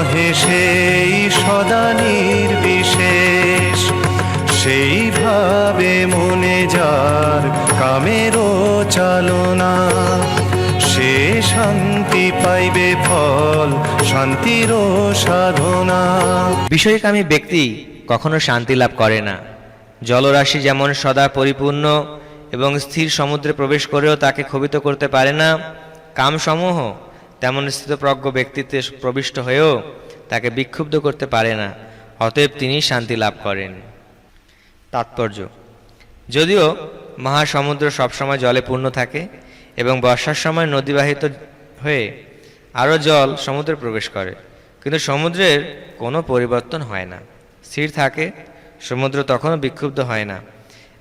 নহে সেই সদা নির্বিশেষ। সেইভাবে মনে যার কামেরও চালনা, সে শান্তি পাইবে ফল শান্তিরও সাধনা। বিষয়কামী ব্যক্তি কখনো শান্তি লাভ করে না। জলরাশি যেমন সদা পরিপূর্ণ এবং স্থির সমুদ্রে প্রবেশ করেও তাকে ক্ষোভিত করতে পারে না, কামসমূহ তেমন স্থিতপ্রজ্ঞ ব্যক্তিত্বে প্রবিষ্ট হয়েও তাকে বিক্ষুব্ধ করতে পারে না, অতএব তিনি শান্তি লাভ করেন। তাৎপর্য, যদিও মহাসমুদ্র সবসময় জলে পূর্ণ থাকে এবং বর্ষার সময় নদীবাহিত হয়ে আরও জল সমুদ্রে প্রবেশ করে, কিন্তু সমুদ্রের কোনো পরিবর্তন হয় না। স্থির থাকে, সমুদ্র তখনও বিক্ষুব্ধ হয় না,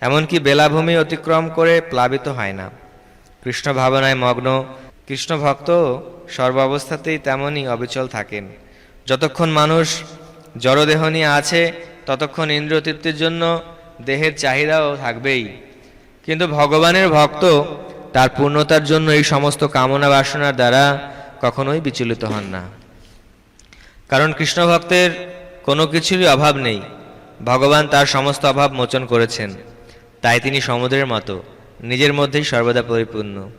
এমনকি বেলাভূমি অতিক্রম করে প্লাবিত হয় না। কৃষ্ণ ভাবনায় মগ্ন কৃষ্ণ ভক্ত সর্বাবস্থাতেই তেমনই অবিচল থাকেন। যতক্ষণ মানুষ জড়দেহ নিয়ে আছে, ততক্ষণ ইন্দ্রিয় তৃপ্তির জন্য দেহের চাহিদাও থাকবেই। কিন্তু ভগবানের ভক্ত তার পূর্ণতার জন্য এই সমস্ত কামনা বাসনার দ্বারা কখনোই বিচলিত হন না। কারণ কৃষ্ণ ভক্তের কোনো কিছুরই অভাব নেই। ভগবান তার সমস্ত অভাব মোচন করেছেন। তাই তিনি সমুদ্রের মতো, নিজের মধ্যেই সর্বদা পরিপূর্ণ।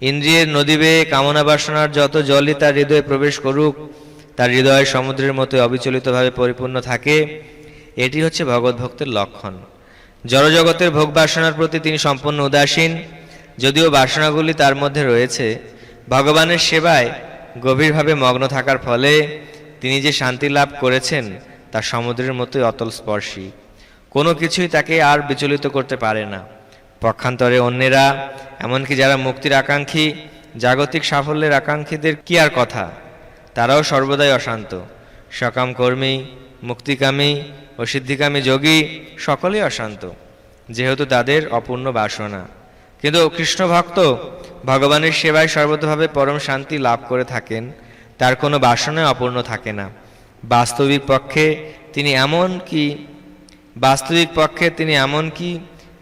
ইন্দ্রিয়ের নদী বেয়ে কামনা বাসনার যত জলই তার হৃদয়ে প্রবেশ করুক, তার হৃদয় সমুদ্রের মতো অবিচলিতভাবে পরিপূর্ণ থাকে। এটি হচ্ছে ভগবত ভক্তের লক্ষণ। জড়জগতের ভোগ বাসনার প্রতি তিনি সম্পূর্ণ উদাসীন। যদিও বাসনাগুলি তার মধ্যে রয়েছে, ভগবানের সেবায় গভীরভাবে মগ্ন থাকার ফলে তিনি যে শান্তি লাভ করেছেন তা সমুদ্রের মতোই অতল স্পর্শী কোনো কিছুই তাকে আর বিচলিত করতে পারে না। পক্ষান্তরে অন্যেরা, এমনকি যারা মুক্তির আকাঙ্ক্ষী, জাগতিক সাফল্যের আকাঙ্ক্ষীদের কি আর কথা? তারাও সর্বদাই অশান্ত। সকাম কর্মী, মুক্তিকামী ও সিদ্ধিকামী যোগী সকলেই অশান্ত, যেহেতু তাদের অপূর্ণ বাসনা। কিন্তু কৃষ্ণ ভক্ত ভগবানের সেবায় সর্বতভাবে পরম শান্তি লাভ করে থাকেন, তার কোনো বাসনায় অপূর্ণ থাকে না। বাস্তবিক পক্ষে তিনি এমন কি বাস্তবিক পক্ষে তিনি এমন কি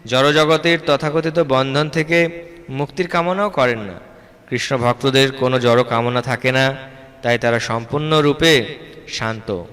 জড়জগতের তথাকথিত বন্ধন থেকে মুক্তির কামনাও করেন না। কৃষ্ণ ভক্তদের কোনো জড় কামনা থাকে না, তাই তারা সম্পূর্ণরূপে শান্ত।